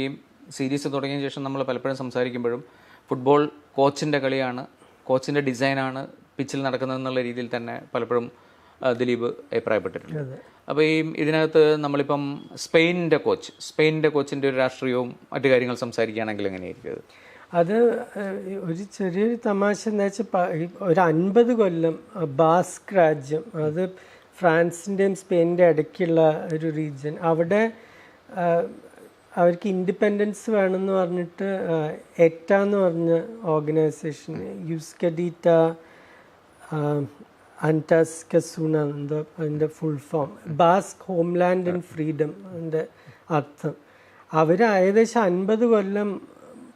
ഈ സീരീസ് തുടങ്ങിയ ശേഷം നമ്മൾ പലപ്പോഴും സംസാരിക്കുമ്പോഴും ഫുട്ബോൾ കോച്ചിന്റെ കളിയാണ് കോച്ചിന്റെ ഡിസൈനാണ് പിച്ചിൽ നടക്കുന്നത് എന്നുള്ള രീതിയിൽ തന്നെ പലപ്പോഴും ദിലീപ് അഭിപ്രായപ്പെട്ടിട്ടുണ്ട്. അപ്പോൾ ഈ ഇതിനകത്ത് നമ്മളിപ്പം സ്പെയിനിന്റെ കോച്ച് സ്പെയിനിന്റെ കോച്ചിന്റെ ഒരു രാഷ്ട്രീയവും മറ്റു കാര്യങ്ങൾ സംസാരിക്കുകയാണെങ്കിൽ എങ്ങനെയായിരിക്കും അത്? ഒരു ചെറിയൊരു തമാശ എന്താ വെച്ചാൽ ഒരു അൻപത് കൊല്ലം ബാസ്ക് രാജ്യം അത് ഫ്രാൻസിന്റെയും സ്പെയിനിന്റെ ഇടയ്ക്കുള്ള ഒരു റീജിയൻ. അവിടെ അവർക്ക് ഇൻഡിപെൻഡൻസ് വേണമെന്ന് പറഞ്ഞിട്ട് എറ്റ എന്ന് പറഞ്ഞ ഓർഗനൈസേഷൻ യുസ്കഡീറ്റ അന്റാസ്കസൂണ എന്തോ അതിന്റെ full form Basque homeland and freedom അതിന്റെ അർത്ഥം. അവർ ഏകദേശം അൻപത് കൊല്ലം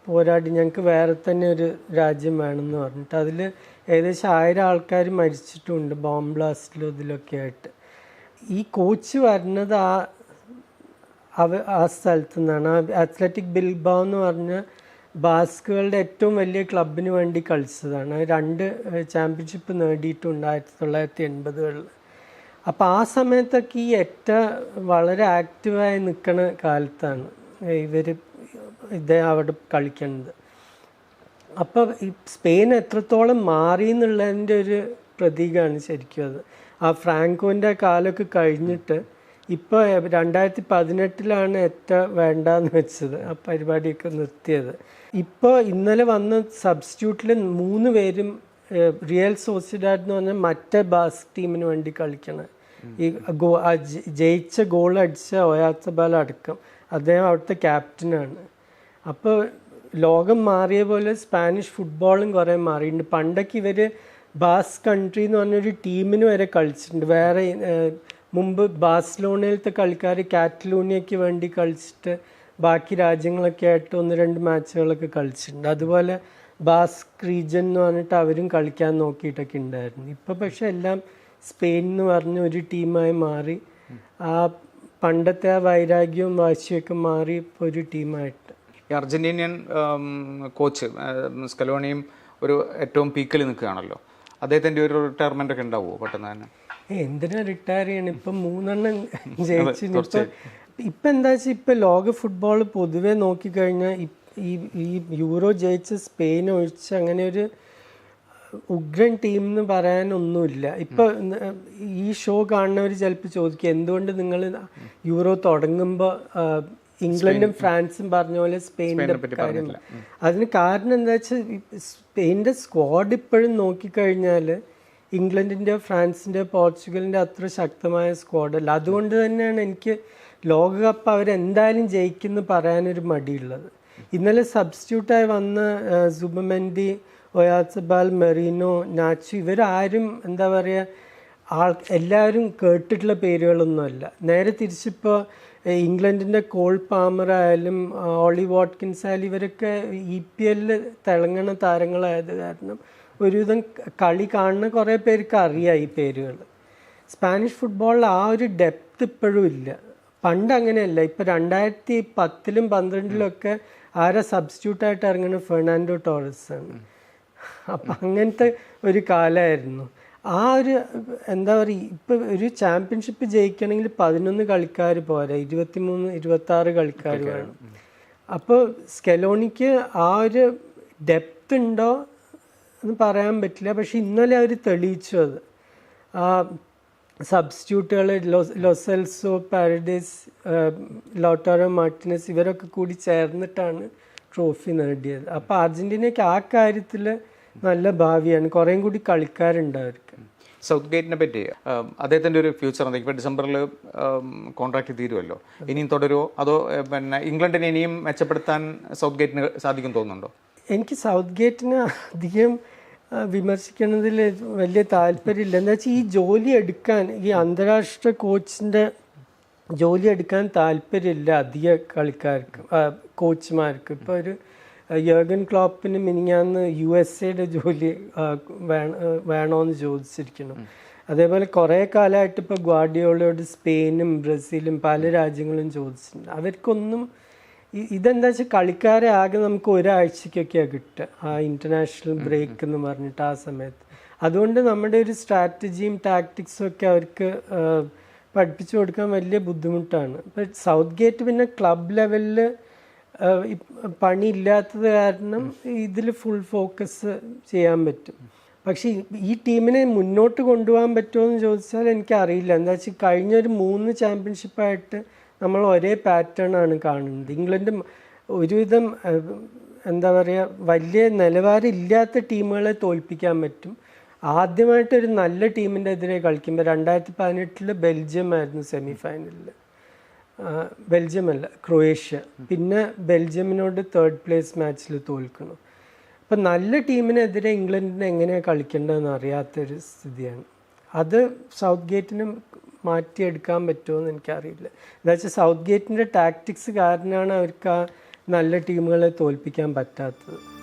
പോരാടി ഞങ്ങൾക്ക് വേറെ തന്നെ ഒരു രാജ്യം വേണമെന്ന് പറഞ്ഞിട്ട്. അതിൽ ഏകദേശം ആയിരം ആൾക്കാർ മരിച്ചിട്ടുമുണ്ട് ബോംബ് ബ്ലാസ്റ്റിലും ഇതിലൊക്കെ ആയിട്ട്. ഈ കോച്ച് വരുന്നത് ആ അവ ആ സ്ഥലത്തു നിന്നാണ് അത്ലറ്റിക് ബിൽബാവ് എന്ന് പറഞ്ഞ ബാസ്കുകളുടെ ഏറ്റവും വലിയ ക്ലബിന് വേണ്ടി കളിച്ചതാണ്. രണ്ട് ചാമ്പ്യൻഷിപ്പ് നേടിയിട്ടുണ്ട് ആയിരത്തി തൊള്ളായിരത്തി എൺപതുകളിൽ. അപ്പോൾ ആ സമയത്തൊക്കെ ഈ എറ്റ വളരെ ആക്റ്റീവായി നിൽക്കുന്ന കാലത്താണ് ഇവർ ഇത് അവിടെ കളിക്കുന്നത്. അപ്പോൾ ഈ സ്പെയിൻ എത്രത്തോളം മാറി എന്നുള്ളതിന്റെ ഒരു പ്രതീകമാണ് ശരിക്കും അത്. ആ ഫ്രാങ്കോന്റെ കാലമൊക്കെ കഴിഞ്ഞിട്ട് ഇപ്പോൾ രണ്ടായിരത്തി പതിനെട്ടിലാണ് ഏറ്റ വേണ്ടെന്ന് വെച്ചത് ആ പരിപാടിയൊക്കെ നിർത്തിയത്. ഇപ്പോൾ ഇന്നലെ വന്ന സബ്സ്റ്റിറ്റ്യൂട്ടിൽ മൂന്ന് പേരും റിയൽ സോസിഡാഡ് എന്ന് പറഞ്ഞാൽ മറ്റേ ബാസ്ക് ടീമിന് വേണ്ടി കളിക്കണം. ഈ ഗോ ജയിച്ച ഗോൾ അടിച്ച ഒയാത്ത ബാൽ അടക്കം. അദ്ദേഹം അവിടുത്തെ ക്യാപ്റ്റനാണ് അപ്പോൾ ലോകം മാറിയ പോലെ സ്പാനിഷ് ഫുട്ബോളും കുറേ മാറിയിട്ടുണ്ട്. പണ്ടൊക്കെ ഇവർ ബാസ് കൺട്രി എന്ന് പറഞ്ഞൊരു ടീമിന് വരെ കളിച്ചിട്ടുണ്ട്. വേറെ മുമ്പ് ബാഴ്സലോണയിലത്തെ കളിക്കാർ കാറ്റലൂണിയയ്ക്ക് വേണ്ടി കളിച്ചിട്ട് ബാക്കി രാജ്യങ്ങളൊക്കെ ആയിട്ട് ഒന്ന് രണ്ട് മാച്ചുകളൊക്കെ കളിച്ചിട്ടുണ്ട്. അതുപോലെ ബാസ് റീജൻ എന്ന് പറഞ്ഞിട്ട് അവരും കളിക്കാൻ നോക്കിയിട്ടൊക്കെ ഉണ്ടായിരുന്നു. ഇപ്പോൾ പക്ഷെ എല്ലാം സ്പെയിൻ എന്ന് പറഞ്ഞ ഒരു ടീമായി മാറി. ആ പണ്ടത്തെ ആ വൈരാഗ്യവും വാശിയൊക്കെ മാറി ഇപ്പോൾ ഒരു ടീമായിട്ട്. അർജന്റീനിയൻ കോച്ച് സ്കലോണിയും ഒരു ഏറ്റവും പീക്കിൽ നിൽക്കുകയാണല്ലോ. അദ്ദേഹത്തിന്റെ ഒരു റിട്ടയർമെന്റ് ഒക്കെ ഉണ്ടാവുമോ പെട്ടെന്ന് തന്നെ? എന്തിനാ റിട്ടയർ ചെയ്യണം? ഇപ്പൊ മൂന്നെണ്ണം ജയിച്ചു ഇപ്പൊ ഇപ്പൊ എന്താ വെച്ചാൽ ഇപ്പൊ ലോക ഫുട്ബോൾ പൊതുവെ നോക്കിക്കഴിഞ്ഞാൽ ഈ ഈ യൂറോ ജയിച്ച സ്പെയിൻ ഒഴിച്ച് അങ്ങനെ ഒരു ഉഗ്രൻ ടീം എന്ന് പറയാനൊന്നുമില്ല. ഇപ്പൊ ഈ ഷോ കാണുന്നവർ ചിലപ്പോൾ ചോദിക്കുക എന്തുകൊണ്ട് നിങ്ങൾ യൂറോ തുടങ്ങുമ്പോൾ ഇംഗ്ലണ്ടും ഫ്രാൻസും പറഞ്ഞ പോലെ സ്പെയിനിന്റെ കാര്യം അതിന് കാരണം എന്താ വെച്ചാൽ സ്പെയിനിന്റെ സ്ക്വാഡ് ഇപ്പോഴും നോക്കിക്കഴിഞ്ഞാൽ ഇംഗ്ലണ്ടിന്റെ ഫ്രാൻസിന്റെ പോർച്ചുഗലിന്റെ അത്ര ശക്തമായ സ്ക്വാഡല്ല അതുകൊണ്ട് തന്നെയാണ് എനിക്ക് ലോകകപ്പ് അവരെന്തായാലും ജയിക്കുമെന്ന് പറയാനൊരു മടിയുള്ളത്. ഇന്നലെ സബ്സ്റ്റിറ്റ്യൂട്ടായി വന്ന സുബമെൻഡി ഒയാസബാൽ മെറീനോ നാച്ചു ഇവരാരും എന്താ പറയുക ആൾ എല്ലാവരും കേട്ടിട്ടുള്ള പേരുകളൊന്നുമല്ല. നേരെ തിരിച്ചിപ്പോൾ ഇംഗ്ലണ്ടിന്റെ കോൾ പാമർ ആയാലും ഓളി വാട്കിൻസ് ആയാലും ഇവരൊക്കെ ഇ പി എല്ലിൽ തിളങ്ങണ താരങ്ങളായത് കാരണം ഒരുവിധം കളി കാണുന്ന കുറേ പേർക്ക് അറിയാം ഈ പേരുകൾ സ്പാനിഷ് ഫുട്ബോളിൽ ആ ഒരു ഡെപ്ത് ഇപ്പോഴും ഇല്ല. പണ്ട് അങ്ങനെയല്ല. ഇപ്പം രണ്ടായിരത്തി പത്തിലും പന്ത്രണ്ടിലും ഒക്കെ ആരെ സബ്സ്റ്റിറ്റ്യൂട്ടായിട്ട് ഇറങ്ങുന്ന ഫെർണാൻഡോ ടോറസ് ആണ് അപ്പം അങ്ങനത്തെ ഒരു കാലമായിരുന്നു. ആ ഒരു എന്താ പറയുക ഇപ്പോൾ ഒരു ചാമ്പ്യൻഷിപ്പ് ജയിക്കണമെങ്കിൽ പതിനൊന്ന് കളിക്കാർ പോരാ. ഇരുപത്തിമൂന്ന് ഇരുപത്തി ആറ് കളിക്കാർ വേണം. അപ്പോൾ സ്കെലോണിക്ക് ആ ഒരു ഡെപ്ത് ഉണ്ടോ? എന്ന് പറയാൻ പറ്റില്ല. പക്ഷെ ഇന്നലെ അവർ തെളിയിച്ചു അത് ആ സബ്സ്റ്റിറ്റ്യൂട്ടുകൾ ലൊസെൽസോ പാരഡൈസ് ലോട്ടാറോ മാർട്ടിനസ് ഇവരൊക്കെ കൂടി ചേർന്നിട്ടാണ് ട്രോഫി നേടിയത്. അപ്പോൾ അർജന്റീനയ്ക്ക് ആ കാര്യത്തിൽ നല്ല ഭാവിയാണ്. കുറേയും കൂടി കളിക്കാരുണ്ട് അവർക്ക്. സൗത്ത് ഗേറ്റിനെ പറ്റി അദ്ദേഹത്തിന്റെ ഒരു ഫ്യൂച്ചർ എന്താ? ഇപ്പോൾ ഡിസംബറിൽ കോൺട്രാക്ട് തീരുമല്ലോ ഇനിയും തുടരുമോ അതോ പിന്നെ ഇംഗ്ലണ്ടിനെ ഇനിയും മെച്ചപ്പെടുത്താൻ സൗത്ത് ഗേറ്റിന് സാധിക്കും തോന്നുന്നുണ്ടോ? എനിക്ക് സൗത്ത് ഗേറ്റിന് അധികം വിമർശിക്കുന്നതിൽ വലിയ താല്പര്യമില്ല. എന്താ വെച്ചാൽ ഈ ജോലി എടുക്കാൻ ഈ അന്താരാഷ്ട്ര കോച്ചിന്റെ ജോലി എടുക്കാൻ താല്പര്യമില്ല അധിക കളിക്കാർക്ക് കോച്ചുമാർക്ക്. ഇപ്പോൾ ഒരു യോഗൻ ക്ലോപ്പിന് മിനിങ്ങാന്ന് യു എസ് എയുടെ ജോലി ആ, വേണ- ആ, വേണോന്ന് ചോദിച്ചിരിക്കണം അതേപോലെ കുറേ കാലമായിട്ട് ഇപ്പോൾ ഗ്വാഡിയോളയോട് സ്പെയിനും ബ്രസീലും പല രാജ്യങ്ങളും ചോദിച്ചിട്ടുണ്ട്. അവർക്കൊന്നും ഇതെന്താ വെച്ചാൽ കളിക്കാരെ ആകെ നമുക്ക് ഒരാഴ്ചക്കൊക്കെയാണ് കിട്ടുക. ആ ഇന്റർനാഷണൽ ബ്രേക്ക് എന്ന് പറഞ്ഞിട്ട് ആ സമയത്ത്. അതുകൊണ്ട് നമ്മുടെ ഒരു സ്ട്രാറ്റജിയും ടാക്ടിക്സും ഒക്കെ അവർക്ക് പഠിപ്പിച്ചു കൊടുക്കാൻ വലിയ ബുദ്ധിമുട്ടാണ്. ഇപ്പം സൗത്ത് ഗേറ്റ് പിന്നെ ക്ലബ് ലെവലിൽ പണിയില്ലാത്തത് കാരണം ഇതിൽ ഫുൾ ഫോക്കസ് ചെയ്യാൻ പറ്റും. പക്ഷേ ഈ- ടീമിനെ മുന്നോട്ട് കൊണ്ടുപോകാൻ പറ്റുമോ എന്ന് ചോദിച്ചാൽ എനിക്കറിയില്ല. എന്താ വെച്ചാൽ കഴിഞ്ഞ ഒരു മൂന്ന് ചാമ്പ്യൻഷിപ്പായിട്ട് നമ്മൾ ഒരേ പാറ്റേൺ ആണ് കാണുന്നത്. ഇംഗ്ലണ്ട് ഒരുവിധം എന്താ പറയുക വലിയ നിലവാരം ഇല്ലാത്ത ടീമുകളെ തോൽപ്പിക്കാൻ പറ്റും. ആദ്യമായിട്ട് ഒരു നല്ല ടീമിന്റെ എതിരെ കളിക്കുമ്പോൾ രണ്ടായിരത്തി പതിനെട്ടിൽ ബെൽജിയം ആയിരുന്നു സെമി ഫൈനലിൽ ബെൽജിയം അല്ല ക്രൊയേഷ്യ. പിന്നെ ബെൽജിയമിനോട് തേർഡ് പ്ലേസ് മാച്ചിൽ തോൽക്കണം അപ്പം നല്ല ടീമിനെതിരെ ഇംഗ്ലണ്ടിന് എങ്ങനെയാണ് കളിക്കേണ്ടതെന്ന് അറിയാത്തൊരു സ്ഥിതിയാണ്. അത് സൗത്ത് ഗേറ്റിന് മാറ്റിയെടുക്കാൻ പറ്റുമോ എന്ന് എനിക്കറിയില്ല. എന്താ വെച്ചാൽ സൗത്ത് ഗേറ്റിന്റെ ടാക്ടിക്സ് കാരണമാണ് അവർക്ക് ആ നല്ല ടീമുകളെ തോൽപ്പിക്കാൻ പറ്റാത്തത്.